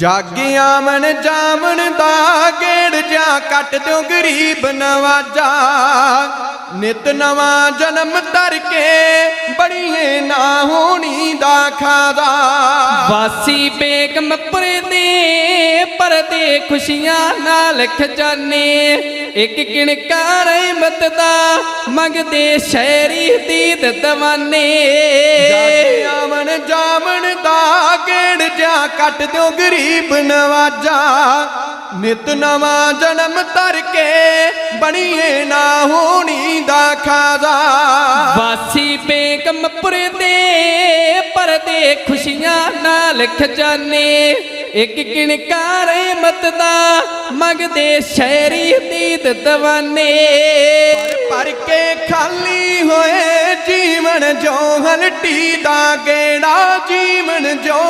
ਜਾਗਿਆ ਮਨ ਜਾਮਣ ਦਾ ਗੇੜ ਜਾ ਕੱਟ ਦਿਓ ਗਰੀਬ ਨਵਾਜਾ। ਨਿਤ ਨਵਾਂ ਜਨਮ ਧਰ ਕੇ ਬੜੀਏ ਨਾ ਹੋਣੀ ਦਾ ਖਾਦਾ। ਵਾਸੀ ਬੇਗਮਪੁਰ ਦੇ ਪਰਦੇ ਖੁਸ਼ੀਆਂ ਨਾਲ ਖਜ਼ਾਨੇ। ਇੱਕ ਕਿਣਕਾ ਰਹਿਮਤ ਦਾ ਮੰਗਦੇ ਸ਼ਹਿਰੀ ਦੀਦ ਦਵਾਨੇ। ਜਾਗਿਆ ਮਨ ਦਾ ਜਾ ਕੱਟ ਦਿਓ ਗਰੀਬ ਨਵਾਜਾ ਨਿਤ ਨਵਾਂ ਜਨਮ ਧਰ ਕੇ ਬਣੀਏ ਨਾ ਹੋਣੀ ਦਾ ਖਾਦਾ ਵਾਸੀ ਬੇਗਮਪੁਰ ਦੇ ਪਰਦੇ ਖੁਸ਼ੀਆਂ ਨਾਲ ਖਜ਼ਾਨੇ ਇੱਕ ਕਿਣਕਾ ਰਹਿਮਤ ਦਾ ਮੰਗਦੇ ਸ਼ਹਿਰੀ ਦੀਦ ਦਵਾਨੇ। ਭਰ ਕੇ ਖਾਲੀ ਹੋਏ ਜੀਵਨ ਜੋ ਹਲਟੀ ਦਾ ਗੇੜਾ ਜੀਵਨ ਜੋ